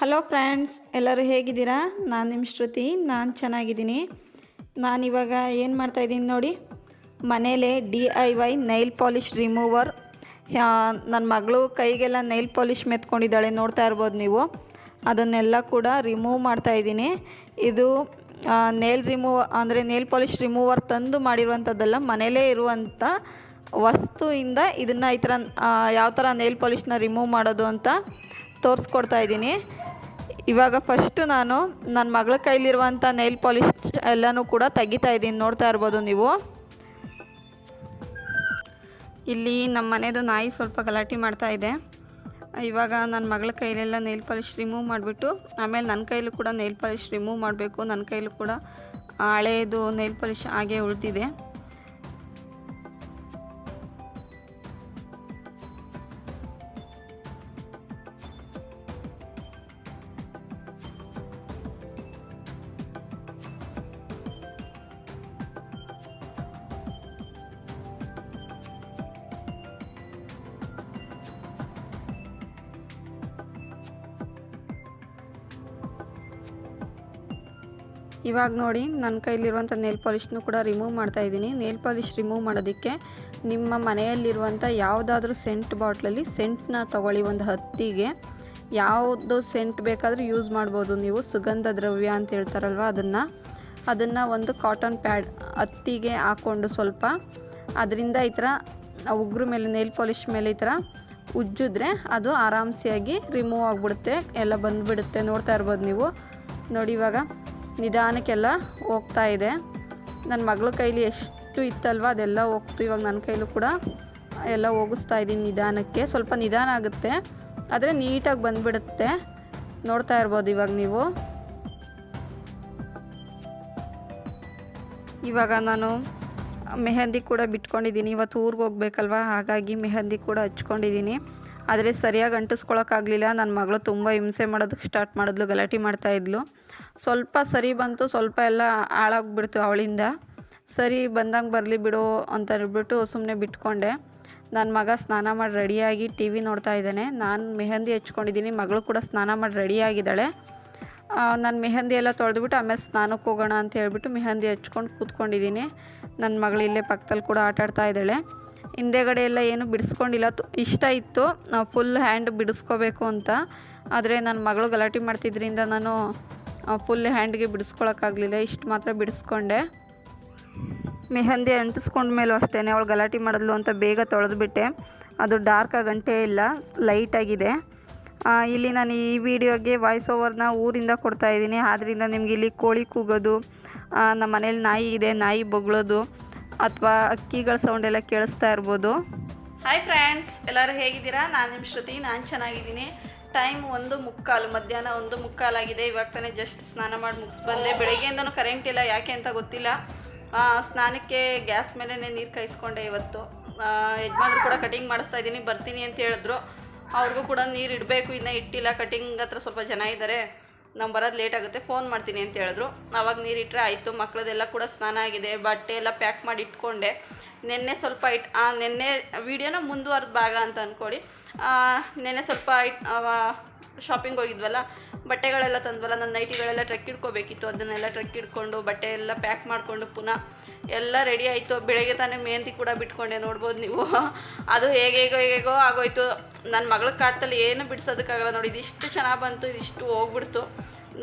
Hello friends ಎಲ್ಲರೂ ಹೇಗಿದ್ದೀರಾ? ನಾನು ನಿಮ್ಮ ಶ್ರುತಿ, ನಾನು ಚೆನ್ನಾಗಿದ್ದೀನಿ. ನಾನಿವಾಗ ಏನು ಮಾಡ್ತಾಯಿದ್ದೀನಿ ನೋಡಿ, ಮನೇಲೇ D I Y nail polish remover ನನ್ನ ಮಗಳು ಕೈಗೆಲ್ಲ ನೈಲ್ ಪಾಲಿಷ್ ಮೆತ್ಕೊಂಡಿದ್ದಾಳೆ, ನೋಡ್ತಾ ಇರ್ಬೋದು ನೀವು. ಅದನ್ನೆಲ್ಲ ಕೂಡ ರಿಮೂವ್ ಮಾಡ್ತಾಯಿದ್ದೀನಿ ಇದು ನೇಲ್ ರಿಮೂವ್ ಅಂದರೆ ನೇಲ್ ಪಾಲಿಷ್ ರಿಮೂವರ್ ತಂದು ಮಾಡಿರುವಂಥದ್ದಲ್ಲ, ಮನೇಲೇ ಇರುವಂಥ ವಸ್ತುವಿಂದ ಇದನ್ನು ಈ ಥರ ಯಾವ ಥರ ನೇಲ್ ಪಾಲಿಷ್ನ ರಿಮೂವ್ ಮಾಡೋದು ಅಂತ ತೋರಿಸ್ಕೊಡ್ತಾ ಇದ್ದೀನಿ. ಇವಾಗ ಫಸ್ಟು ನಾನು ನನ್ನ ಮಗಳ ಕೈಲಿರುವಂಥ ನೈಲ್ ಪಾಲಿಶ್ ಎಲ್ಲನೂ ಕೂಡ ತೆಗಿತಾ ಇದ್ದೀನಿ. ನೋಡ್ತಾ ಇರ್ಬೋದು ನೀವು. ಇಲ್ಲಿ ನಮ್ಮ ಮನೆಯದು ನಾಯಿ ಸ್ವಲ್ಪ ಗಲಾಟೆ ಮಾಡ್ತಾ ಇದೆ. ಇವಾಗ ನನ್ನ ಮಗಳ ಕೈಲೆಲ್ಲ ನೈಲ್ ಪಾಲಿಶ್ ರಿಮೂವ್ ಮಾಡಿಬಿಟ್ಟು, ಆಮೇಲೆ ನನ್ನ ಕೈಲೂ ಕೂಡ ನೈಲ್ ಪಾಲಿಶ್ ರಿಮೂವ್ ಮಾಡಬೇಕು. ನನ್ನ ಕೈಲೂ ಕೂಡ ಹಳೆಯದು ನೈಲ್ ಪಾಲಿಶ್ ಹಾಗೆ ಉಳಿದಿದೆ. ಇವಾಗ ನೋಡಿ ನನ್ನ ಕೈಲಿರುವಂಥ ನೇಲ್ ಪಾಲಿಷ್ನು ಕೂಡ ರಿಮೂವ್ ಮಾಡ್ತಾ ಇದ್ದೀನಿ. ನೇಲ್ ಪಾಲಿಶ್ ರಿಮೂವ್ ಮಾಡೋದಕ್ಕೆ ನಿಮ್ಮ ಮನೆಯಲ್ಲಿರುವಂಥ ಯಾವುದಾದ್ರೂ ಸೆಂಟ್ ಬಾಟ್ಲಲ್ಲಿ ಸೆಂಟ್ನ ತಗೊಳ್ಳಿ ಒಂದು ಹತ್ತಿಗೆ. ಯಾವುದು ಸೆಂಟ್ ಬೇಕಾದರೂ ಯೂಸ್ ಮಾಡ್ಬೋದು ನೀವು. ಸುಗಂಧ ದ್ರವ್ಯ ಅಂತ ಹೇಳ್ತಾರಲ್ವ ಅದನ್ನು. ಅದನ್ನು ಒಂದು ಕಾಟನ್ ಪ್ಯಾಡ್ ಹತ್ತಿಗೆ ಹಾಕ್ಕೊಂಡು ಸ್ವಲ್ಪ ಅದರಿಂದ ಈ ಥರ ಉಗ್ರ ಮೇಲೆ ನೇಲ್ ಪಾಲಿಶ್ ಮೇಲೆ ಈ ಥರ ಉಜ್ಜಿದ್ರೆ ಅದು ಆರಾಮ್ಸಿಯಾಗಿ ರಿಮೂವ್ ಆಗಿಬಿಡುತ್ತೆ. ಎಲ್ಲ ಬಂದುಬಿಡುತ್ತೆ. ನೋಡ್ತಾ ಇರ್ಬೋದು ನೀವು. ನೋಡಿ ಇವಾಗ. ನಿಧಾನಕ್ಕೆಲ್ಲ ಹೋಗ್ತಾ ಇದೆ. ನನ್ನ ಮಗಳ ಕೈಲಿ ಎಷ್ಟು ಇತ್ತಲ್ವ? ಅದೆಲ್ಲ ಹೋಗ್ತು. ಇವಾಗ ನನ್ನ ಕೈಲೂ ಕೂಡ ಎಲ್ಲ ಹೋಗಿಸ್ತಾ ಇದ್ದೀನಿ ನಿಧಾನಕ್ಕೆ. ಸ್ವಲ್ಪ ನಿಧಾನ ಆಗುತ್ತೆ. ಆದರೆ ನೀಟಾಗಿ ಬಂದುಬಿಡುತ್ತೆ. ನೋಡ್ತಾ ಇರ್ಬೋದು ಇವಾಗ ನೀವು. ಇವಾಗ ನಾನು ಮೆಹಂದಿ ಕೂಡ ಬಿಟ್ಕೊಂಡಿದ್ದೀನಿ ಇವತ್ತು ಊರಿಗೆ ಹೋಗ್ಬೇಕಲ್ವ? ಹಾಗಾಗಿ ಮೆಹಂದಿ ಕೂಡ ಹಚ್ಕೊಂಡಿದ್ದೀನಿ ಆದರೆ ಸರಿಯಾಗಿ ಅಂಟಿಸ್ಕೊಳಕ್ಕಾಗಲಿಲ್ಲ. ನನ್ನ ಮಗಳು ತುಂಬ ಹಿಂಸೆ ಮಾಡೋದಕ್ಕೆ ಸ್ಟಾರ್ಟ್ ಮಾಡಿದ್ಲು. ಗಲಾಟೆ ಮಾಡ್ತಾಯಿದ್ಲು ಸ್ವಲ್ಪ ಸರಿ ಬಂತು, ಸ್ವಲ್ಪ ಎಲ್ಲ ಹಾಳಾಗ್ಬಿಡ್ತು ಅವಳಿಂದ. ಸರಿ, ಬಂದಂಗೆ ಬರಲಿ ಬಿಡು ಅಂತ ಹೇಳ್ಬಿಟ್ಟು ಸುಮ್ಮನೆ ಬಿಟ್ಕೊಂಡೆ. ನನ್ನ ಮಗ ಸ್ನಾನ ಮಾಡಿ ರೆಡಿಯಾಗಿ ಟಿ ವಿ ನೋಡ್ತಾ ಇದ್ದಾನೆ. ನಾನು ಮೆಹಂದಿ ಹಚ್ಕೊಂಡಿದ್ದೀನಿ, ಮಗಳು ಕೂಡ ಸ್ನಾನ ಮಾಡಿ ರೆಡಿಯಾಗಿದ್ದಾಳೆ. ನಾನು ಮೆಹಂದಿ ಎಲ್ಲ ತೊಳೆದ್ಬಿಟ್ಟು ಆಮೇಲೆ ಸ್ನಾನಕ್ಕೆ ಹೋಗೋಣ ಅಂತ ಹೇಳ್ಬಿಟ್ಟು ಮೆಹಂದಿ ಹಚ್ಕೊಂಡು ಕೂತ್ಕೊಂಡಿದ್ದೀನಿ. ನನ್ನ ಮಗಳು ಇಲ್ಲೇ ಪಕ್ಕದಲ್ಲಿ ಕೂಡ ಆಟಾಡ್ತಾ ಇದ್ದಾಳೆ. ಹಿಂದೆಗಡೆ ಎಲ್ಲ ಏನು ಬಿಡಿಸ್ಕೊಂಡಿಲ್ಲ. ಇಷ್ಟ ಇತ್ತು, ನಾವು ಫುಲ್ ಹ್ಯಾಂಡ್ ಬಿಡಿಸ್ಕೋಬೇಕು ಅಂತ. ಆದರೆ ನನ್ನ ಮಗಳು ಗಲಾಟೆ ಮಾಡ್ತಿದ್ರಿಂದ ನಾನು ಫುಲ್ ಹ್ಯಾಂಡ್ಗೆ ಬಿಡಿಸ್ಕೊಳಕ್ಕಾಗಲಿಲ್ಲ ಇಷ್ಟು ಮಾತ್ರ ಬಿಡಿಸ್ಕೊಂಡೆ. ಮೆಹಂದಿ ಅಂಟಿಸ್ಕೊಂಡ ಮೇಲೂ ಅಷ್ಟೇ ಅವಳು ಗಲಾಟೆ ಮಾಡಿದ್ಲು ಅಂತ ಬೇಗ ತೊಳೆದ್ಬಿಟ್ಟೆ. ಅದು ಡಾರ್ಕ್ ಆಗಂಟೇ ಇಲ್ಲ ಲೈಟಾಗಿದೆ ಇಲ್ಲಿ ನಾನು ಈ ವಿಡಿಯೋಗೆ ವಾಯ್ಸ್ ಓವರ್ನ ಊರಿಂದ ಕೊಡ್ತಾ ಇದ್ದೀನಿ. ಆದ್ದರಿಂದ ನಿಮ್ಗೆ ಇಲ್ಲಿ ಕೋಳಿ ಕೂಗೋದು ನಮ್ಮ ಮನೇಲಿ ನಾಯಿ ಇದೆ, ನಾಯಿ ಬೊಗಳೋದು, ಅಥವಾ ಅಕ್ಕಿಗಳ ಸೌಂಡ್ ಎಲ್ಲ ಕೇಳಿಸ್ತಾ ಇರ್ಬೋದು. ಹಾಯ್ ಫ್ರೆಂಡ್ಸ್ ಎಲ್ಲರೂ ಹೇಗಿದ್ದೀರಾ? ನಾನು ನಿಮ್ಮ ಶ್ರುತಿ, ನಾನು ಚೆನ್ನಾಗಿದ್ದೀನಿ. ಟೈಮ್ ಒಂದು ಮುಕ್ಕಾಲು, ಮಧ್ಯಾಹ್ನ ಒಂದು ಮುಕ್ಕಾಲಾಗಿದೆ. ಇವಾಗ ತಾನೇ ಜಸ್ಟ್ ಸ್ನಾನ ಮಾಡಿ ಮುಗಿಸ್ ಬಂದೆ. ಬೆಳಗ್ಗೆಯಿಂದನೂ ಕರೆಂಟ್ ಇಲ್ಲ, ಯಾಕೆ ಅಂತ ಗೊತ್ತಿಲ್ಲ. ಸ್ನಾನಕ್ಕೆ ಗ್ಯಾಸ್ ಮೇಲೇ ನೀರು ಕಾಯಿಸ್ಕೊಂಡೆ ಇವತ್ತು. ಯಜಮಾನ್ರು ಕೂಡ ಕಟಿಂಗ್ ಮಾಡಿಸ್ತಾ ಇದ್ದೀನಿ, ಬರ್ತೀನಿ ಅಂತ ಹೇಳಿದ್ರು. ಅವ್ರಿಗೂ ಕೂಡ ನೀರು ಇಡಬೇಕು, ಇನ್ನೂ ಇಟ್ಟಿಲ್ಲ. ಕಟಿಂಗ್ ಹತ್ರ ಸ್ವಲ್ಪ ಜನ ಇದ್ದಾರೆ ನಾವು ಬರೋದು ಲೇಟ್ ಆಗುತ್ತೆ ಫೋನ್ ಮಾಡ್ತೀನಿ ಅಂತ ಹೇಳಿದ್ರು. ಆವಾಗ ನೀರಿಟ್ಟರೆ ಆಯಿತು ಮಕ್ಕಳದೆಲ್ಲ ಕೂಡ ಸ್ನಾನ ಆಗಿದೆ, ಬಟ್ಟೆ ಎಲ್ಲ ಪ್ಯಾಕ್ ಮಾಡಿ ಇಟ್ಕೊಂಡೆ. ನಿನ್ನೆ ಸ್ವಲ್ಪ ಇಟ್ ನಿನ್ನೆ ವೀಡಿಯೋನ ಮುಂದುವರೆದ ಭಾಗ ಅಂತ ಅಂದ್ಕೊಳ್ಳಿ ನಿನ್ನೆ ಸ್ವಲ್ಪ ಇಟ್ ಶಾಪಿಂಗ್ ಹೋಗಿದ್ವಲ್ಲ, ಬಟ್ಟೆಗಳೆಲ್ಲ ತಂದ್ವಲ್ಲ ನನ್ನ ನೈಟಿಗಳೆಲ್ಲ ಟ್ರಕ್ ಇಟ್ಕೋಬೇಕಿತ್ತು ಅದನ್ನೆಲ್ಲ ಟ್ರಕ್ ಇಟ್ಕೊಂಡು ಬಟ್ಟೆ ಎಲ್ಲ ಪ್ಯಾಕ್ ಮಾಡಿಕೊಂಡು ಪುನಃ ಎಲ್ಲ ರೆಡಿ ಆಯಿತು. ಬೆಳಗ್ಗೆ ತಾನೇ ಮೆಹಂದಿ ಕೂಡ ಬಿಟ್ಕೊಂಡೆ, ನೋಡ್ಬೋದು ನೀವು. ಅದು ಹೇಗೆ ಹೇಗೋ ಹೇಗೋ ಆಗೋಯ್ತು. ನನ್ನ ಮಗಳ ಕಾಟದಲ್ಲಿ ಏನು ಬಿಡಿಸೋದಕ್ಕಾಗಲ್ಲ ನೋಡಿ, ಇದಿಷ್ಟು ಚೆನ್ನಾಗಿ ಬಂತು, ಇದಿಷ್ಟು ಹೋಗ್ಬಿಡ್ತು.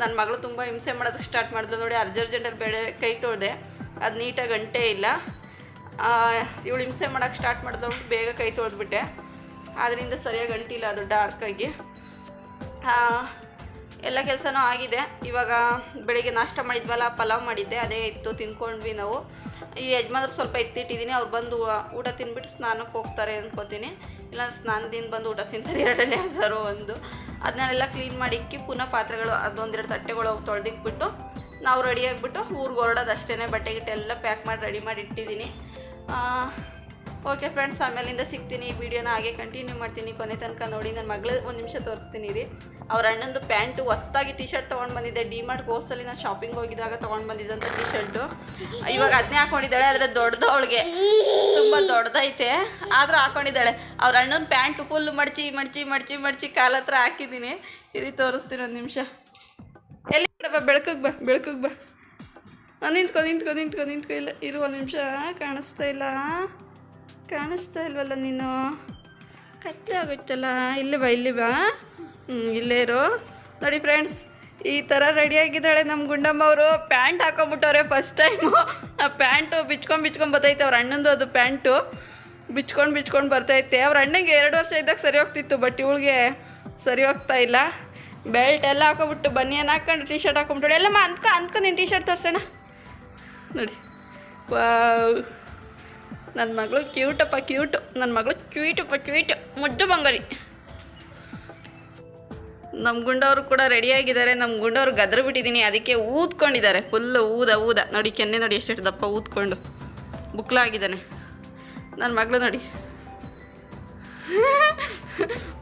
ನನ್ನ ಮಗಳು ತುಂಬ ಹಿಂಸೆ ಮಾಡೋದಕ್ಕೆ ಸ್ಟಾರ್ಟ್ ಮಾಡಿದ್ಲು ನೋಡಿ ಅರ್ಜೆಂಟಲ್ಲಿ ಬೆಳೆ ಕೈ ತೊಳೆದೆ. ಅದು ನೀಟಾಗಿ ಗಂಟೆ ಇಲ್ಲ. ಇವಳು ಹಿಂಸೆ ಮಾಡೋಕ್ಕೆ ಸ್ಟಾರ್ಟ್ ಮಾಡಿದ್ಲು ಬೇಗ ಕೈ ತೊಳೆದ್ಬಿಟ್ಟೆ. ಅದರಿಂದ ಸರಿಯಾಗಿ ಅಂಟಿಲ್ಲ ಅದು ಡಾರ್ಕಾಗಿ ಎಲ್ಲ ಕೆಲಸನೂ ಆಗಿದೆ. ಇವಾಗ ಬೆಳಿಗ್ಗೆ ನಾಷ್ಟ ಮಾಡಿದ್ವಲ್ಲ, ಪಲಾವ್ ಮಾಡಿದ್ದೆ, ಅದೇ ಇತ್ತು, ತಿನ್ಕೊಂಡ್ವಿ ನಾವು. ಈ ಯಜಮಾನ್ರು ಸ್ವಲ್ಪ ಎತ್ತಿಟ್ಟಿದ್ದೀನಿ ಅವ್ರು ಬಂದು ಊಟ ತಿನ್ಬಿಟ್ಟು ಸ್ನಾನಕ್ಕೆ ಹೋಗ್ತಾರೆ ಅಂದ್ಕೋತೀನಿ ಇಲ್ಲ ಸ್ನಾನದಿಂದ ಬಂದು ಊಟ ತಿಂತಾರೆ ಎರಡನೇ ಯಾವ್ದಾರು ಒಂದು. ಅದನ್ನೆಲ್ಲ ಕ್ಲೀನ್ ಮಾಡಿ ಇಕ್ಕಿ, ಪುನಃ ಪಾತ್ರೆಗಳು ಅದೊಂದೆರಡು ತಟ್ಟೆಗಳು ಹೋಗಿ ತೊಳೆದಿಕ್ಬಿಟ್ಟು, ನಾವು ರೆಡಿಯಾಗಿಬಿಟ್ಟು ಊರಿಗೆ ಹೊರಡೋದು ಅಷ್ಟೇ ಬಟ್ಟೆ ಗಿಟ್ಟೆ ಎಲ್ಲ ಪ್ಯಾಕ್ ಮಾಡಿ ರೆಡಿ ಮಾಡಿ ಇಟ್ಟಿದ್ದೀನಿ. ಓಕೆ ಫ್ರೆಂಡ್ಸ್ ಆಮೇಲಿಂದ ಸಿಗ್ತೀನಿ. ಈ ವಿಡಿಯೋನ ಹಾಗೆ ಕಂಟಿನ್ಯೂ ಮಾಡ್ತೀನಿ. ಕೊನೆ ತನಕ ನೋಡಿ ನನ್ನ ಮಗಳು ಒಂದು ನಿಮಿಷ ತೋರಿಸ್ತೀನಿ ರೀ. ಅವ್ರ ಅಣ್ಣಂದು ಪ್ಯಾಂಟು ಹೊಸ್ದಾಗಿ ಟಿ ಶರ್ಟ್ ತೊಗೊಂಡು ಬಂದಿದ್ದೆ ಡಿ ಮಾರ್ಟ್ ಗೋಸಲ್ಲಿ ನಾನು ಶಾಪಿಂಗ್ ಹೋಗಿದ್ದಾಗ ತೊಗೊಂಡು ಬಂದಿದ್ದಂಥ ಟಿ ಶರ್ಟು ಇವಾಗ ಅದನ್ನೇ ಹಾಕೊಂಡಿದ್ದಾಳೆ, ಆದರೆ ದೊಡ್ಡದು ಅವಳಿಗೆ ತುಂಬ ದೊಡ್ಡದೈತೆ. ಆದರೂ ಹಾಕೊಂಡಿದ್ದಾಳೆ. ಅವ್ರ ಅಣ್ಣನ ಪ್ಯಾಂಟು ಫುಲ್ ಮಡಚಿ ಮಡಚಿ ಮಡಚಿ, ಮಡ್ಚಿ ಕಾಲ ಹತ್ರ ಹಾಕಿದ್ದೀನಿ. ಇಲ್ಲಿ ತೋರಿಸ್ತೀನಿ ಒಂದು ನಿಮಿಷ. ಎಲ್ಲಿ ಬಾ ಬೆಳಕಿಗೆ ಬಾ ಬೆಳಕಿಗೆ ಬಾ. ನಾನು ನಿಂತ್ಕೊ ನಿಂತ್ಕೊ ನಿಂತ್ಕೊ ನಿಂತ್ಕೊ. ಇಲ್ಲ ಇರುವ ನಿಮಿಷ, ಕಾಣಿಸ್ತಾ ಇಲ್ಲ. ಕಾಣಿಸ್ತಾ ಇಲ್ವಲ್ಲ ನೀನು? ಕತ್ತೆ ಆಗುತ್ತಲ್ಲ, ಇಲ್ಲಿ ಬಾ ಇಲ್ಲಿ ಬಾ. ಹ್ಞೂ ಇಲ್ಲೇ ಇರೋ. ನೋಡಿ ಫ್ರೆಂಡ್ಸ್ ಈ ಥರ ರೆಡಿಯಾಗಿದ್ದಾಳೆ ನಮ್ಮ ಗುಂಡಮ್ಮ ಅವರು. ಪ್ಯಾಂಟ್ ಹಾಕೊಂಬಿಟ್ಟವ್ರೆ ಫಸ್ಟ್ ಟೈಮು ಆ ಪ್ಯಾಂಟು ಬಿಚ್ಕೊಂಡು ಬಿಚ್ಕೊಂಡು ಬರ್ತೈತೆ ಅವ್ರ ಅಣ್ಣಂದು ಅದು ಪ್ಯಾಂಟು. ಬಿಚ್ಕೊಂಡು ಬಿಚ್ಕೊಂಡು ಬರ್ತೈತೆ. ಅವ್ರ ಅಣ್ಣಂಗೆ ಎರಡು ವರ್ಷ ಇದ್ದಾಗ ಸರಿ ಹೋಗ್ತಿತ್ತು ಬಟ್ ಇವಳಿಗೆ ಸರಿ ಹೋಗ್ತಾ ಇಲ್ಲ. ಬೆಲ್ಟ್ ಎಲ್ಲ ಹಾಕೊಬಿಟ್ಟು ಬನಿಯನ್ ಹಾಕೊಂಡು ಟೀ ಶರ್ಟ್ ಹಾಕೊಂಬಿಟ್ಟು ಎಲ್ಲಮ್ಮ, ಅಂದ್ಕ ಅಂದ್ಕ ನೀನು ಟೀ ಶರ್ಟ್ ತೋರ್ಸೋಣ. ನೋಡಿ. ವಾವ್ ನನ್ನ ಮಗಳು ಕ್ಯೂಟಪ್ಪ ಕ್ಯೂಟು ನನ್ನ ಮಗಳು ಕ್ಯೂಟಪ್ಪ ಕ್ಯೂಟು ಮುದ್ದು ಬಂಗಾರಿ. ನಮ್ಮ ಗುಂಡವರು ಕೂಡ ರೆಡಿಯಾಗಿದ್ದಾರೆ ನಮ್ಮ ಗುಂಡವ್ರು ಗದ್ರ ಬಿಟ್ಟಿದ್ದೀನಿ ಅದಕ್ಕೆ ಊದ್ಕೊಂಡಿದ್ದಾರೆ. ಫುಲ್ಲು ಊದ ಊದ. ನೋಡಿ, ಕೆನ್ನೆ ನೋಡಿ ಎಷ್ಟು ದಪ್ಪ ಊದ್ಕೊಂಡು ಬುಕ್ಲಾಗಿದ್ದಾನೆ. ನನ್ನ ಮಗಳು ನೋಡಿ.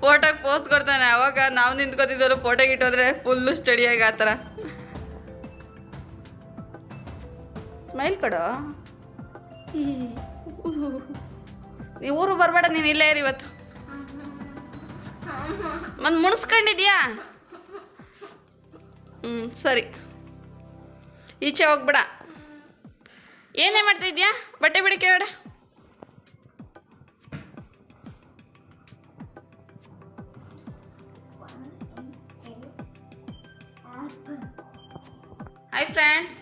ಫೋಟೋಗೆ ಪೋಸ್ ಕೊಡ್ತಾನೆ. ಅವಾಗ ನಾವು ನಿಂತ್ಕೊತಿದ್ದವರು ಫೋಟೋಗೆ ಇಟ್ಟೋದ್ರೆ ಫುಲ್ಲು ಸ್ಟಡಿಯಾಗಿ ಆ ಥರ. ಸ್ಮೈಲ್ ಕೊಡು. ನೀವು ಊರು ಬರಬೇಡ, ನೀನು ಇಲ್ಲೇ ಇರಿ ಇವತ್ತು. ಮತ್ತೆ ಮುಣಿಸ್ಕೊಂಡಿದ್ಯಾ? ಹ್ಞೂ ಸರಿ. ಈಚೆ ಹೋಗ್ಬೇಡ. ಏನೇ ಮಾಡ್ತಾ ಇದ್ಯಾ ಬಟ್ಟೆ ಬಿಡಿಕೆ ಬೇಡ ಹಾಯ್ ಫ್ರೆಂಡ್ಸ್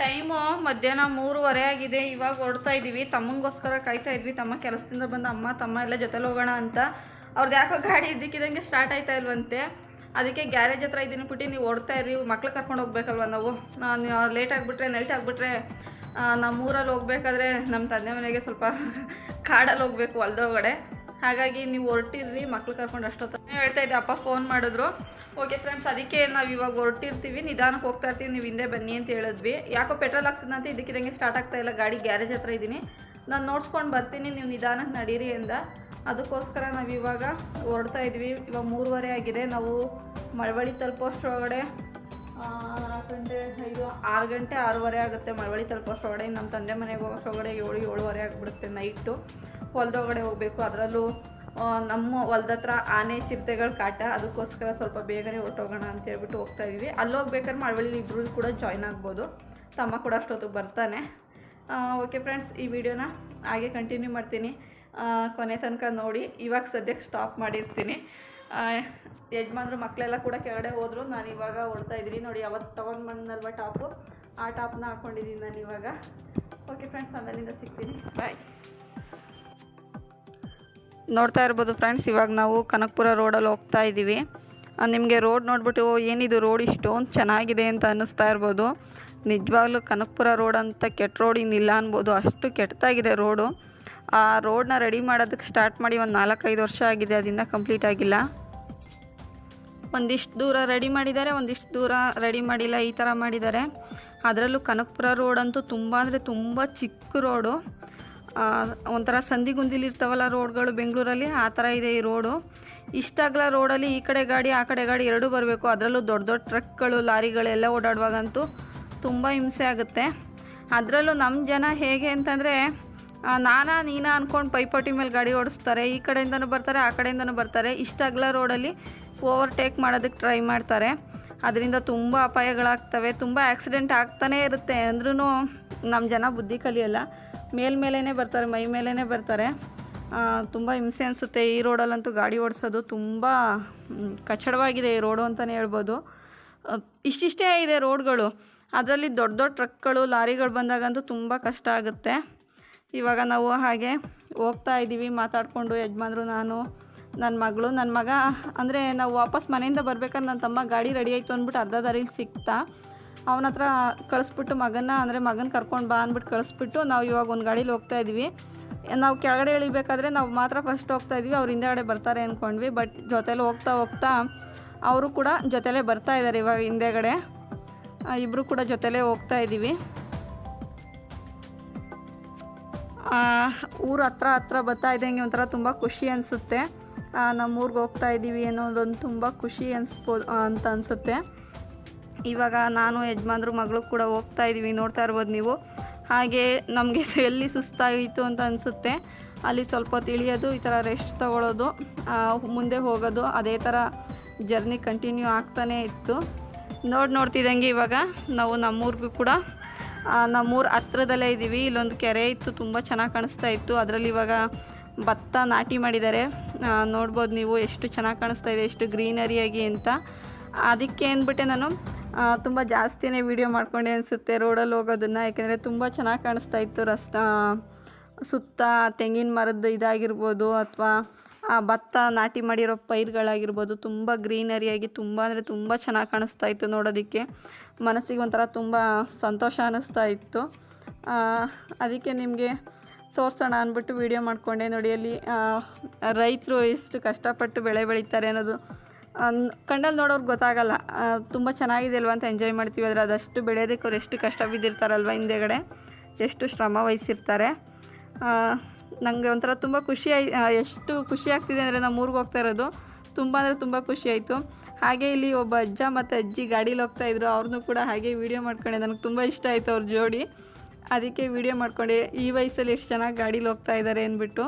ಟೈಮು ಮಧ್ಯಾಹ್ನ ಮೂರುವರೆ ಆಗಿದೆ. ಇವಾಗ ಹೊರಡ್ತಾ ಇದ್ದೀವಿ ತಮ್ಮಂಗೋಸ್ಕರ ಕಾಯ್ತಾ ಇದ್ವಿ. ತಮ್ಮ ಕೆಲಸದಿಂದ ಬಂದ ಅಮ್ಮ, ತಮ್ಮ ಎಲ್ಲ ಜೊತೆಲಿ ಹೋಗೋಣ ಅಂತ. ಅವ್ರದ್ದು ಯಾಕೋ ಗಾಡಿ ಇದ್ದಕ್ಕಿದ್ದಂಗೆ ಸ್ಟಾರ್ಟ್ ಆಯ್ತಾ ಇಲ್ವಂತೆ. ಅದಕ್ಕೆ ಗ್ಯಾರೇಜ್ ಹತ್ರ ಇದ್ದೀನಿ ಬಿಟ್ಟು ನೀವು ಓಡ್ತಾ ಇರಿ ಮಕ್ಳು ಕರ್ಕೊಂಡು ಹೋಗ್ಬೇಕಲ್ವ ನಾವು? ನಾನು ಲೇಟ್ ಆಗಿಬಿಟ್ರೆ ನೈಟ್ ಆಗಿಬಿಟ್ರೆ ನಮ್ಮ ಊರಲ್ಲಿ ಹೋಗ್ಬೇಕಾದ್ರೆ ನಮ್ಮ ತಂದೆ ಮನೆಗೆ ಸ್ವಲ್ಪ ಕಾಡಲ್ಲಿ ಹೋಗ್ಬೇಕು, ಹೊಲ್ದೊಳಗಡೆ. ಹಾಗಾಗಿ ನೀವು ಹೊರಟಿರ್ರಿ, ಮಕ್ಳು ಕರ್ಕೊಂಡು ಅಷ್ಟೊತ್ತ ಹೇಳ್ತಾ ಇದ್ದೆ ಅಪ್ಪ ಫೋನ್ ಮಾಡಿದ್ರು. ಓಕೆ ಫ್ರೆಂಡ್ಸ್ ಅದಕ್ಕೆ ನಾವು ಇವಾಗ ಹೊರಟಿರ್ತೀವಿ ನಿಧಾನಕ್ಕೆ ಹೋಗ್ತಾ ಇರ್ತೀವಿ, ನೀವು ಹಿಂದೆ ಬನ್ನಿ ಅಂತ ಹೇಳಿದ್ವಿ. ಯಾಕೋ ಪೆಟ್ರೋಲ್ ಹಾಕ್ಸಿದಂತ ಇದಕ್ಕಿದಂಗೆ ಸ್ಟಾರ್ಟ್ ಆಗ್ತಾ ಇಲ್ಲ, ಗಾಡಿ ಗ್ಯಾರೇಜ್ ಹತ್ರ ಇದ್ದೀನಿ ನಾನು ನೋಡ್ಸ್ಕೊಂಡು ಬರ್ತೀನಿ, ನೀವು ನಿಧಾನಕ್ಕೆ ನಡೀರಿ ಅಂದ. ಅದಕ್ಕೋಸ್ಕರ ನಾವು ಇವಾಗ ಹೊರಡ್ತಾ ಇದ್ವಿ. ಇವಾಗ ಮೂರುವರೆ ಆಗಿದೆ, ನಾವು ಮಳವಳ್ಳಿ ತಲುಪೋಷ್ಟ್ರೊಳಗಡೆ ನಾಲ್ಕು ಗಂಟೆ, ಐದು, ಆರು ಗಂಟೆ, ಆರೂವರೆ ಆಗುತ್ತೆ ಮಳವಳ್ಳಿ ತಲುಪೋಷ್ಟ್ರೊಳಗಡೆ ನಮ್ಮ ತಂದೆ ಮನೆಗೆ ಹೋಗೋಷ್ಟ್ರೊಳಗಡೆ ಏಳು, ಏಳುವರೆ ಆಗಿಬಿಡುತ್ತೆ ನೈಟು ಹೊಲದೊಳಗಡೆ ಹೋಗಬೇಕು. ಅದರಲ್ಲೂ ನಮ್ಮ ಹೊಲ್ದ ಹತ್ರ ಆನೆ ಚಿರತೆಗಳ ಕಾಟ, ಅದಕ್ಕೋಸ್ಕರ ಸ್ವಲ್ಪ ಬೇಗನೆ ಹೊರಟೋಗೋಣ ಅಂತ ಹೇಳ್ಬಿಟ್ಟು ಹೋಗ್ತಾ ಇದ್ದೀವಿ ಅಲ್ಲಿ ಹೋಗ್ಬೇಕಾದ್ರೆ ಮಳವಳ್ಳಿ ಇಬ್ಬರು ಕೂಡ ಜಾಯ್ನ್ ಆಗ್ಬೋದು. ತಮ್ಮ ಕೂಡ ಅಷ್ಟೊತ್ತಿಗೆ ಬರ್ತಾನೆ. ಓಕೆ ಫ್ರೆಂಡ್ಸ್ ಈ ವಿಡಿಯೋನ ಹಾಗೆ ಕಂಟಿನ್ಯೂ ಮಾಡ್ತೀನಿ. ಕೊನೆ ತನಕ ನೋಡಿ. ಇವಾಗ ಸದ್ಯಕ್ಕೆ ಸ್ಟಾಪ್ ಮಾಡಿರ್ತೀನಿ. ಯಜಮಾನರು ಮಕ್ಕಳೆಲ್ಲ ಕೂಡ ಕೆಳಗಡೆ ಹೋದರು. ನಾನು ಇವಾಗ ಹೊರ್ತಾ ಇದ್ದೀನಿ. ನೋಡಿ, ಯಾವತ್ತು ತೊಗೊಂಡು ಬಂದಲ್ವ ಟಾಪು? ಆ ಟಾಪ್ನ ಹಾಕ್ಕೊಂಡಿದ್ದೀನಿ ನಾನು ಇವಾಗ. ಓಕೆ ಫ್ರೆಂಡ್ಸ್ ಆಮೇಲಿಂದ ಸಿಗ್ತೀನಿ. ಬಾಯ್ ನೋಡ್ತಾ ಇರ್ಬೋದು ಫ್ರೆಂಡ್ಸ್, ಇವಾಗ ನಾವು ಕನಕಪುರ ರೋಡಲ್ಲಿ ಹೋಗ್ತಾ ಇದ್ದೀವಿ. ನಿಮಗೆ ರೋಡ್ ನೋಡ್ಬಿಟ್ಟು ಏನಿದು ರೋಡ್ ಇಷ್ಟೊಂದು ಚೆನ್ನಾಗಿದೆ ಅಂತ ಅನ್ನಿಸ್ತಾ ಇರ್ಬೋದು. ನಿಜವಾಗ್ಲೂ ಕನಕಪುರ ರೋಡ್ ಅಂತ ಕೆಟ್ಟ ರೋಡ್ ಇನ್ನಿಲ್ಲ ಅನ್ಬೋದು. ಅಷ್ಟು ಕೆಟ್ಟದಾಗಿದೆ ರೋಡು. ಆ ರೋಡ್ನ ರೆಡಿ ಮಾಡೋದಕ್ಕೆ ಸ್ಟಾರ್ಟ್ ಮಾಡಿ ಒಂದು ನಾಲ್ಕೈದು ವರ್ಷ ಆಗಿದೆ ಅದರಿಂದ ಕಂಪ್ಲೀಟ್ ಆಗಿಲ್ಲ. ಒಂದಿಷ್ಟು ದೂರ ರೆಡಿ ಮಾಡಿದ್ದಾರೆ, ಒಂದಿಷ್ಟು ದೂರ ರೆಡಿ ಮಾಡಿಲ್ಲ, ಈ ಥರ ಮಾಡಿದ್ದಾರೆ. ಅದರಲ್ಲೂ ಕನಕಪುರ ರೋಡ್ ಅಂತೂ ತುಂಬ ಅಂದರೆ ತುಂಬ ಚಿಕ್ಕ ರೋಡು. ಒಂಥರ ಸಂದಿಗುಂದಿಲಿ ಇರ್ತಾವಲ್ಲ ರೋಡ್ಗಳು ಬೆಂಗಳೂರಲ್ಲಿ, ಆ ಥರ ಇದೆ ಈ ರೋಡು. ಇಷ್ಟಾಗಲ ರೋಡಲ್ಲಿ ಈ ಕಡೆ ಗಾಡಿ, ಆ ಕಡೆ ಗಾಡಿ ಎರಡೂ ಬರಬೇಕು. ಅದರಲ್ಲೂ ದೊಡ್ಡ ದೊಡ್ಡ ಟ್ರಕ್ಗಳು, ಲಾರಿಗಳೆಲ್ಲ ಓಡಾಡುವಾಗಂತೂ ತುಂಬ ಹಿಂಸೆ ಆಗುತ್ತೆ. ಅದರಲ್ಲೂ ನಮ್ಮ ಜನ ಹೇಗೆ ಅಂತಂದರೆ ನಾನಾ ನೀನಾ ಅಂದ್ಕೊಂಡು ಪೈಪೋಟಿ ಮೇಲೆ ಗಾಡಿ ಓಡಿಸ್ತಾರೆ. ಈ ಕಡೆಯಿಂದನೂ ಬರ್ತಾರೆ, ಆ ಕಡೆಯಿಂದನೂ ಬರ್ತಾರೆ. ಇಷ್ಟಾಗಲ ರೋಡಲ್ಲಿ ಓವರ್ಟೇಕ್ ಮಾಡೋದಕ್ಕೆ ಟ್ರೈ ಮಾಡ್ತಾರೆ. ಅದರಿಂದ ತುಂಬ ಅಪಾಯಗಳಾಗ್ತವೆ. ತುಂಬ ಆ್ಯಕ್ಸಿಡೆಂಟ್ ಆಗ್ತಾನೇ ಇರುತ್ತೆ ಅಂದ್ರೂ ನಮ್ಮ ಜನ ಬುದ್ಧಿ ಕಲಿಯಲ್ಲ. ಮೇಲ್ಮೇಲೇ ಬರ್ತಾರೆ, ಮೈ ಮೇಲೇ ಬರ್ತಾರೆ. ತುಂಬ ಹಿಂಸೆ ಅನಿಸುತ್ತೆ ಈ ರೋಡಲ್ಲಂತೂ ಗಾಡಿ ಓಡಿಸೋದು. ತುಂಬ ಕಚ್ಚಡವಾಗಿದೆ ಈ ರೋಡು ಅಂತಲೇ ಹೇಳ್ಬೋದು. ಇಷ್ಟಿಷ್ಟೇ ಇದೆ ರೋಡ್ಗಳು. ಅದರಲ್ಲಿ ದೊಡ್ಡ ದೊಡ್ಡ ಟ್ರಕ್ಗಳು, ಲಾರಿಗಳು ಬಂದಾಗಂತೂ ತುಂಬ ಕಷ್ಟ ಆಗುತ್ತೆ. ಇವಾಗ ನಾವು ಹಾಗೆ ಹೋಗ್ತಾ ಇದ್ದೀವಿ, ಮಾತಾಡಿಕೊಂಡು ಯಜಮಾನ್ರು, ನಾನು ನನ್ನ ಮಗಳು ನನ್ನ ಮಗ. ಅಂದರೆ ನಾವು ವಾಪಸ್ ಮನೆಯಿಂದ ಬರ್ಬೇಕಾದ್ರೆ ನನ್ನ ತಮ್ಮ ಗಾಡಿ ರೆಡಿ ಆಯಿತು ಅಂದ್ಬಿಟ್ಟು ಅರ್ಧ ದಾರಿಲಿ ಸಿಕ್ತಾ ಅವನ ಹತ್ರ ಕಳಿಸ್ಬಿಟ್ಟು ಮಗನ ಅಂದರೆ ಮಗನ ಕರ್ಕೊಂಡು ಬಾ ಅಂದ್ಬಿಟ್ಟು ಕಳಿಸ್ಬಿಟ್ಟು ನಾವು ಇವಾಗ ಒಂದು ಗಾಡೀಲಿ ಹೋಗ್ತಾ ಇದ್ವಿ. ನಾವು ಕೆಳಗಡೆ ಇಳಿಬೇಕಾದ್ರೆ ನಾವು ಮಾತ್ರ ಫಸ್ಟ್ ಹೋಗ್ತಾ ಇದ್ವಿ, ಅವ್ರು ಹಿಂದೆಗಡೆ ಬರ್ತಾರೆ ಅಂದ್ಕೊಂಡ್ವಿ ಬಟ್ ಜೊತೆಲಿ ಹೋಗ್ತಾ ಹೋಗ್ತಾ ಅವರು ಕೂಡ ಜೊತೆಲೇ ಬರ್ತಾ ಇದ್ದಾರೆ ಇವಾಗ ಹಿಂದೆಗಡೆ ಇಬ್ಬರು ಕೂಡ ಜೊತೆಲೇ ಹೋಗ್ತಾ ಇದ್ದೀವಿ ಊರು ಹತ್ರ ಹತ್ರ ಬರ್ತಾ ಇದ್ದಂಗೆ ಒಂಥರ ತುಂಬ ಖುಷಿ ಅನಿಸುತ್ತೆ. ನಮ್ಮೂರಿಗೆ ಹೋಗ್ತಾ ಇದ್ದೀವಿ ಅನ್ನೋದೊಂದು ತುಂಬ ಖುಷಿ ಅನಿಸ್ಬೋದು, ಅಂತ ಅನಿಸುತ್ತೆ. ಇವಾಗ ನಾನು, ಯಜಮಾನ್ರು, ಮಗಳು ಕೂಡ ಹೋಗ್ತಾ ಇದ್ದೀವಿ ನೋಡ್ತಾ ಇರ್ಬೋದು ನೀವು. ಹಾಗೆ ನಮಗೆ ಎಲ್ಲಿ ಸುಸ್ತಾಗಿತ್ತು ಅಂತ ಅನಿಸುತ್ತೆ. ಅಲ್ಲಿ ಸ್ವಲ್ಪ ತಿಳಿಯೋದು, ಈ ಥರ ರೆಸ್ಟ್ ತಗೊಳ್ಳೋದು ಮುಂದೆ ಹೋಗೋದು, ಅದೇ ಥರ ಜರ್ನಿ ಕಂಟಿನ್ಯೂ ಆಗ್ತಾನೇ ಇತ್ತು. ನೋಡಿ ನೋಡ್ತಿದ್ದಂಗೆ ಇವಾಗ ನಾವು ನಮ್ಮೂರಿಗೂ ಕೂಡ ನಮ್ಮೂರು ಹತ್ರದಲ್ಲೇ ಇದ್ದೀವಿ ಇಲ್ಲೊಂದು ಕೆರೆ ಇತ್ತು, ತುಂಬ ಚೆನ್ನಾಗಿ ಕಾಣಿಸ್ತಾ ಇತ್ತು. ಅದರಲ್ಲಿ ಇವಾಗ ಭತ್ತ ನಾಟಿ ಮಾಡಿದ್ದಾರೆ. ನೋಡ್ಬೋದು ನೀವು ಎಷ್ಟು ಚೆನ್ನಾಗಿ ಕಾಣಿಸ್ತಾ ಇದೆ, ಎಷ್ಟು ಗ್ರೀನರಿಯಾಗಿ ಅಂತ. ಅದಕ್ಕೆ ಅಂದ್ಬಿಟ್ಟೆ ನಾನು ತುಂಬ ಜಾಸ್ತಿನೇ ವೀಡಿಯೋ ಮಾಡ್ಕೊಂಡೆ ಅನಿಸುತ್ತೆ ರೋಡಲ್ಲಿ ಹೋಗೋದನ್ನು. ಯಾಕೆಂದರೆ ತುಂಬ ಚೆನ್ನಾಗಿ ಕಾಣಿಸ್ತಾ ಇತ್ತು ರಸ್ತಾ. ಸುತ್ತ ತೆಂಗಿನ ಮರದ ಇದಾಗಿರ್ಬೋದು ಅಥವಾ ಭತ್ತ ನಾಟಿ ಮಾಡಿರೋ ಪೈರುಗಳಾಗಿರ್ಬೋದು ತುಂಬ ಗ್ರೀನರಿಯಾಗಿ ತುಂಬ ಅಂದರೆ ತುಂಬ ಚೆನ್ನಾಗಿ ಕಾಣಿಸ್ತಾ ಇತ್ತು ನೋಡೋದಕ್ಕೆ. ಮನಸ್ಸಿಗೆ ಒಂಥರ ತುಂಬ ಸಂತೋಷ ಅನ್ನಿಸ್ತಾ ಇತ್ತು. ಆ, ಅದಕ್ಕೆ ನಿಮಗೆ ತೋರಿಸೋಣ ಅಂದ್ಬಿಟ್ಟು ವೀಡಿಯೋ ಮಾಡಿಕೊಂಡೆ ನೋಡಿ ಅಲ್ಲಿ ರೈತರು ಎಷ್ಟು ಕಷ್ಟಪಟ್ಟು ಬೆಳೆ ಬೆಳೀತಾರೆ ಅನ್ನೋದು. ಕಣ್ಣಲ್ಲಿ ನೋಡೋರ್ಗೆ ಗೊತ್ತಾಗಲ್ಲ. ತುಂಬ ಚೆನ್ನಾಗಿದೆ ಅಲ್ವಾ ಅಂತ ಎಂಜಾಯ್ ಮಾಡ್ತೀವಿ. ಆದರೆ ಅದಷ್ಟು ಬೆಳೆಯೋದಕ್ಕೆ ಅವ್ರು ಎಷ್ಟು ಕಷ್ಟ ಬಿದ್ದಿರ್ತಾರಲ್ವ ಹಿಂದೆಗಡೆ. ಎಷ್ಟು ಶ್ರಮ ವಹಿಸಿರ್ತಾರೆ. ನನಗೆ ಒಂಥರ ತುಂಬ ಖುಷಿ ಆಯ್ ಎಷ್ಟು ಖುಷಿ ಆಗ್ತಿದೆ ಅಂದರೆ ನಮ್ಮ ಊರಿಗೆ ಹೋಗ್ತಾ ಇರೋದು. ತುಂಬ ಅಂದರೆ ತುಂಬ ಖುಷಿ ಆಯಿತು. ಹಾಗೆ ಇಲ್ಲಿ ಒಬ್ಬ ಅಜ್ಜ ಮತ್ತು ಅಜ್ಜಿ ಗಾಡೀಲಿ ಹೋಗ್ತಾ ಇದ್ರು. ಅವ್ರನ್ನೂ ಕೂಡ ಹಾಗೆ ವೀಡಿಯೋ ಮಾಡ್ಕೊಂಡೆ. ನನಗೆ ತುಂಬ ಇಷ್ಟ ಆಯಿತು ಅವ್ರ ಜೋಡಿ. ಅದಕ್ಕೆ ವೀಡಿಯೋ ಮಾಡ್ಕೊಂಡೆ. ಈ ವಯಸ್ಸಲ್ಲಿ ಎಷ್ಟು ಚೆನ್ನಾಗಿ ಗಾಡೀಲಿ ಹೋಗ್ತಾ ಇದ್ದಾರೆ ಅಂದ್ಬಿಟ್ಟು.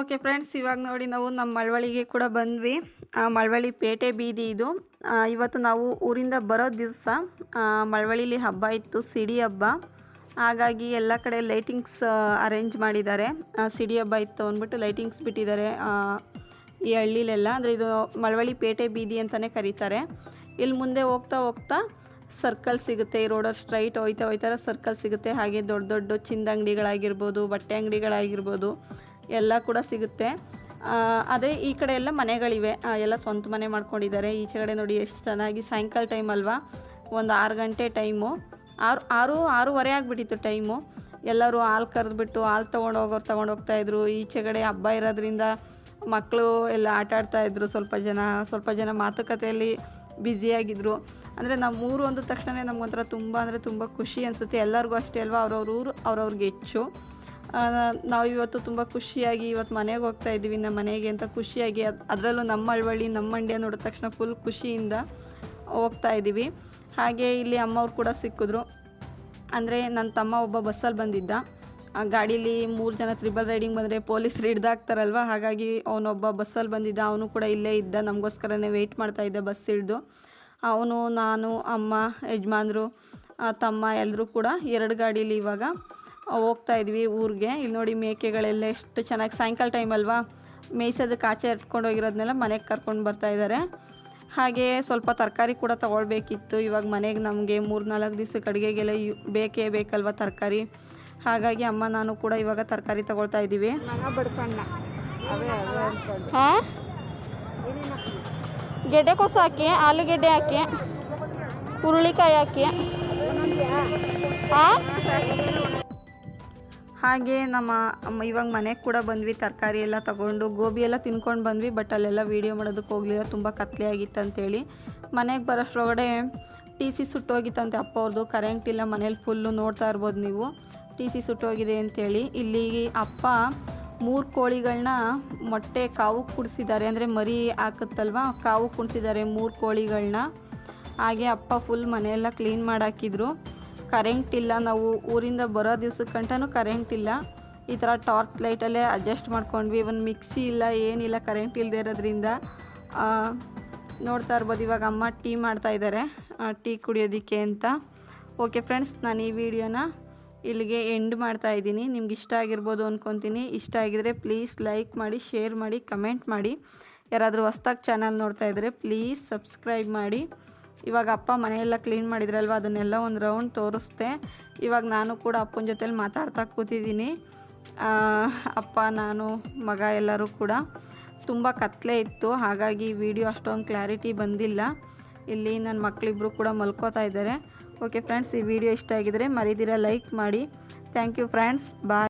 ಓಕೆ ಫ್ರೆಂಡ್ಸ್ ಇವಾಗ ನೋಡಿ ನಾವು ನಮ್ಮ ಮಳವಳ್ಳಿಗೆ ಕೂಡ ಬಂದ್ವಿ. ಮಳವಳ್ಳಿ ಪೇಟೆ ಬೀದಿ ಇದು. ಇವತ್ತು ನಾವು ಊರಿಂದ ಬರೋ ದಿವಸ ಮಳವಳ್ಳಿಲಿ ಹಬ್ಬ ಇತ್ತು, ಸಿಡಿ ಹಬ್ಬ. ಹಾಗಾಗಿ ಎಲ್ಲ ಕಡೆ ಲೈಟಿಂಗ್ಸ್ ಅರೇಂಜ್ ಮಾಡಿದ್ದಾರೆ. ಸಿಡಿ ಹಬ್ಬ ಇತ್ತು ಅಂದ್ಬಿಟ್ಟು ಲೈಟಿಂಗ್ಸ್ ಬಿಟ್ಟಿದ್ದಾರೆ ಈ ಹಳ್ಳಿಲೆಲ್ಲ. ಅಂದರೆ ಇದು ಮಳವಳ್ಳಿ ಪೇಟೆ ಬೀದಿ ಅಂತಲೇ ಕರೀತಾರೆ. ಇಲ್ಲಿ ಮುಂದೆ ಹೋಗ್ತಾ ಹೋಗ್ತಾ ಸರ್ಕಲ್ ಸಿಗುತ್ತೆ, ಈ ರೋಡಲ್ಲಿ ಸ್ಟ್ರೈಟ್ ಹೋಯ್ತಾ ಹೋಯ್ತಾರ ಸರ್ಕಲ್ ಸಿಗುತ್ತೆ. ಹಾಗೆ ದೊಡ್ಡ ದೊಡ್ಡ ಚಿಂದ ಅಂಗಡಿಗಳಾಗಿರ್ಬೋದು, ಬಟ್ಟೆ ಅಂಗಡಿಗಳಾಗಿರ್ಬೋದು. ಎಲ್ಲ ಕೂಡ ಸಿಗುತ್ತೆ. ಅದೇ ಈ ಕಡೆ ಎಲ್ಲ ಮನೆಗಳಿವೆ. ಎಲ್ಲ ಸ್ವಂತ ಮನೆ ಮಾಡ್ಕೊಂಡಿದ್ದಾರೆ. ಈಚೆ ಕಡೆ ನೋಡಿ ಎಷ್ಟು ಚೆನ್ನಾಗಿ ಸಾಯಂಕಾಲ ಟೈಮ್ ಅಲ್ವಾ? ಒಂದು ಆರು ಗಂಟೆ ಟೈಮು ಆರು ಆರು, ಆರೂವರೆ ಆಗಿಬಿಟ್ಟಿತ್ತು ಟೈಮು ಎಲ್ಲರೂ ಹಾಲು ಕರೆದ್ಬಿಟ್ಟು ಹಾಲು ತೊಗೊಂಡು ಹೋಗೋರು ತೊಗೊಂಡು ಹೋಗ್ತಾಯಿದ್ರು ಈಚೆ ಕಡೆ ಹಬ್ಬ ಇರೋದ್ರಿಂದ ಮಕ್ಕಳು ಎಲ್ಲ ಆಟ ಆಡ್ತಾಯಿದ್ರು ಸ್ವಲ್ಪ ಜನ ಸ್ವಲ್ಪ ಜನ ಮಾತುಕತೆಯಲ್ಲಿ ಬ್ಯುಸಿಯಾಗಿದ್ದರು ಅಂದರೆ ನಮ್ಮ ಊರು ಅಂದ ತಕ್ಷಣ ನಮಗೊಂಥರ ತುಂಬ ಅಂದರೆ ತುಂಬ ಖುಷಿ ಅನಿಸುತ್ತೆ. ಎಲ್ಲರಿಗೂ ಅಷ್ಟೇ ಅಲ್ವಾ? ಅವ್ರವ್ರ ಊರು, ಅವ್ರವ್ರಿಗೆ ಹೆಚ್ಚು. ನಾವು ಇವತ್ತು ತುಂಬ ಖುಷಿಯಾಗಿ ಇವತ್ತು ಮನೆಗೆ ಹೋಗ್ತಾ ಇದ್ದೀವಿ, ನಮ್ಮ ಮನೆಗೆ ಅಂತ ಖುಷಿಯಾಗಿ. ಅದು, ಅದರಲ್ಲೂ ನಮ್ಮ ಅಳವಳ್ಳಿ ನಮ್ಮ ಮಂಡ್ಯ ನೋಡಿದ ತಕ್ಷಣ ಫುಲ್ ಖುಷಿಯಿಂದ ಹೋಗ್ತಾ ಇದ್ದೀವಿ. ಹಾಗೆ ಇಲ್ಲಿ ಅಮ್ಮವ್ರು ಕೂಡ ಸಿಕ್ಕಿದ್ರು. ಅಂದರೆ ನನ್ನ ತಮ್ಮ ಒಬ್ಬ ಬಸ್ಸಲ್ಲಿ ಬಂದಿದ್ದ. ಆ, ಗಾಡೀಲಿ ಮೂರು ಜನ ತ್ರಿಬಲ್ ರೈಡಿಂಗ್ ಬಂದರೆ ಪೊಲೀಸರು ಹಿಡ್ದಾಕ್ತಾರಲ್ವ ಹಾಗಾಗಿ ಅವನೊಬ್ಬ ಬಸ್ಸಲ್ಲಿ ಬಂದಿದ್ದ. ಅವನು ಕೂಡ ಇಲ್ಲೇ ಇದ್ದ. ನಮಗೋಸ್ಕರನೇ ವೆಯ್ಟ್ ಮಾಡ್ತಾ ಇದ್ದ ಬಸ್ ಹಿಡ್ದು ಅವನು, ನಾನು, ಅಮ್ಮ, ಯಜಮಾನ್ರು ತಮ್ಮ ಎಲ್ಲರೂ ಕೂಡ ಎರಡು ಗಾಡೀಲಿ ಇವಾಗ ಹೋಗ್ತಾ ಇದ್ವಿ ಊರಿಗೆ. ಇಲ್ಲಿ ನೋಡಿ ಮೇಕೆಗಳೆಲ್ಲ ಎಷ್ಟು ಚೆನ್ನಾಗಿ ಸಾಯಂಕಾಲ ಟೈಮ್ ಅಲ್ವಾ? ಮೇಯ್ಸೋದಕ್ಕೆ ಆಚೆ ಎತ್ಕೊಂಡು ಹೋಗಿರೋದನ್ನೆಲ್ಲ ಮನೆಗೆ ಕರ್ಕೊಂಡು ಬರ್ತಾ ಇದ್ದಾರೆ ಹಾಗೆ ಸ್ವಲ್ಪ ತರಕಾರಿ ಕೂಡ ತೊಗೊಳ್ಬೇಕಿತ್ತು. ಇವಾಗ ಮನೆಗೆ ನಮಗೆ ಮೂರು ನಾಲ್ಕು ದಿವ್ಸಕ್ಕೆ ಅಡುಗೆಗೆಲ್ಲ ಯು, ಬೇಕೇ ಬೇಕಲ್ವ ತರಕಾರಿ? ಹಾಗಾಗಿ ಅಮ್ಮ ನಾನು ಕೂಡ ಇವಾಗ ತರಕಾರಿ ತೊಗೊಳ್ತಾ ಇದ್ದೀವಿ. ಹಾಂ ಗೆಡ್ಡೆಕೋಸು ಹಾಕಿ, ಆಲೂಗೆಡ್ಡೆ ಹಾಕಿ, ಹುರುಳಿಕಾಯಿ ಹಾಕಿ. ಹಾಂ ಹಾಗೆ ನಮ್ಮ ಇವಾಗ ಮನೆಗೆ ಕೂಡ ಬಂದ್ವಿ, ತರಕಾರಿ ಎಲ್ಲ ತಗೊಂಡು, ಗೋಬಿ ಎಲ್ಲ ತಿನ್ಕೊಂಡು ಬಂದ್ವಿ ಬಟ್ ಅಲ್ಲೆಲ್ಲ ವೀಡಿಯೋ ಮಾಡೋದಕ್ಕೆ ಹೋಗಲಿಲ್ಲ, ತುಂಬ ಕತ್ಲೆ ಆಗಿತ್ತು ಅಂತೇಳಿ. ಮನೆಗೆ ಬರೋಷ್ಟ್ರೊಳಗಡೆ ಟಿ ಸಿ ಸುಟ್ಟೋಗಿತ್ತಂತೆ ಅಪ್ಪ ಅವ್ರದ್ದು ಕರೆಂಟ್ ಇಲ್ಲ, ಮನೇಲಿ ಫುಲ್ಲು ನೋಡ್ತಾ ಇರ್ಬೋದು ನೀವು. ಟಿ ಸಿ ಸುಟ್ಟೋಗಿದೆ ಅಂತೇಳಿ. ಇಲ್ಲಿ ಅಪ್ಪ ಮೂರು ಕೋಳಿಗಳನ್ನ ಮೊಟ್ಟೆ ಕಾವು ಕುಡಿಸಿದ್ದಾರೆ, ಅಂದರೆ ಮರಿ ಹಾಕುತ್ತಲ್ವ, ಕಾವು ಕುಡಿಸಿದ್ದಾರೆ ಮೂರು ಕೋಳಿಗಳನ್ನ ಹಾಗೆ ಅಪ್ಪ ಫುಲ್ ಮನೆಯೆಲ್ಲ ಕ್ಲೀನ್ ಮಾಡಾಕಿದ್ರು. ಕರೆಂಟ್ ಇಲ್ಲ, ನಾವು ಊರಿಂದ ಬರೋ ದಿವ್ಸಕ್ಕೆ ಗಂಟನೂ ಕರೆಂಟ್ ಇಲ್ಲ. ಈ ಥರ ಟಾರ್ಚ್ ಲೈಟಲ್ಲೇ ಅಡ್ಜಸ್ಟ್ ಮಾಡ್ಕೊಂಡ್ವಿ. ಒಂದು ಮಿಕ್ಸಿ ಇಲ್ಲ, ಏನಿಲ್ಲ, ಕರೆಂಟ್ ಇಲ್ಲದೆ ಇರೋದ್ರಿಂದ ನೋಡ್ತಾ ಇರ್ಬೋದು. ಇವಾಗ ಅಮ್ಮ ಟೀ ಮಾಡ್ತಾ ಇದ್ದಾರೆ. ಟೀ ಕುಡಿಯೋದಕ್ಕೆ ಅಂತ. ಓಕೆ ಫ್ರೆಂಡ್ಸ್ ನಾನು ಈ ವಿಡಿಯೋನ ಇಲ್ಲಿಗೆ ಎಂಡ್ ಮಾಡ್ತಾ ಇದ್ದೀನಿ. ನಿಮ್ಗೆ ಇಷ್ಟ ಆಗಿರ್ಬೋದು ಅಂದ್ಕೊತೀನಿ ಇಷ್ಟ ಆಗಿದರೆ ಪ್ಲೀಸ್ ಲೈಕ್ ಮಾಡಿ ಶೇರ್ ಮಾಡಿ ಕಮೆಂಟ್ ಮಾಡಿ. ಯಾರಾದರೂ ಹೊಸ್ದಾಗಿ ಚಾನಲ್ ನೋಡ್ತಾ ಇದ್ದರೆ ಪ್ಲೀಸ್ ಸಬ್ಸ್ಕ್ರೈಬ್ ಮಾಡಿ. ಇವಾಗ ಅಪ್ಪ ಮನೆಯೆಲ್ಲ ಕ್ಲೀನ್ ಮಾಡಿದ್ರಲ್ವ? ಅದನ್ನೆಲ್ಲ ಒಂದು ರೌಂಡ್ ತೋರಿಸ್ದೆ ಇವಾಗ ನಾನು ಕೂಡ ಅಪ್ಪನ ಜೊತೆಲಿ ಮಾತಾಡ್ತಾ ಕೂತಿದ್ದೀನಿ. ಅಪ್ಪ, ನಾನು, ಮಗ ಎಲ್ಲರೂ ಕೂಡ. ತುಂಬ ಕತ್ತಲೆ ಇತ್ತು. ಹಾಗಾಗಿ ವಿಡಿಯೋ ಅಷ್ಟೊಂದು ಕ್ಲಾರಿಟಿ ಬಂದಿಲ್ಲ. ಇಲ್ಲಿ ನನ್ನ ಮಕ್ಕಳಿಬ್ಬರು ಕೂಡ ಮಲ್ಕೋತಾ ಇದ್ದಾರೆ. ಓಕೆ ಫ್ರೆಂಡ್ಸ್ ಈ ವಿಡಿಯೋ ಇಷ್ಟ ಆಗಿದರೆ ಮರಿದಿರ ಲೈಕ್ ಮಾಡಿ. Thank you friends bye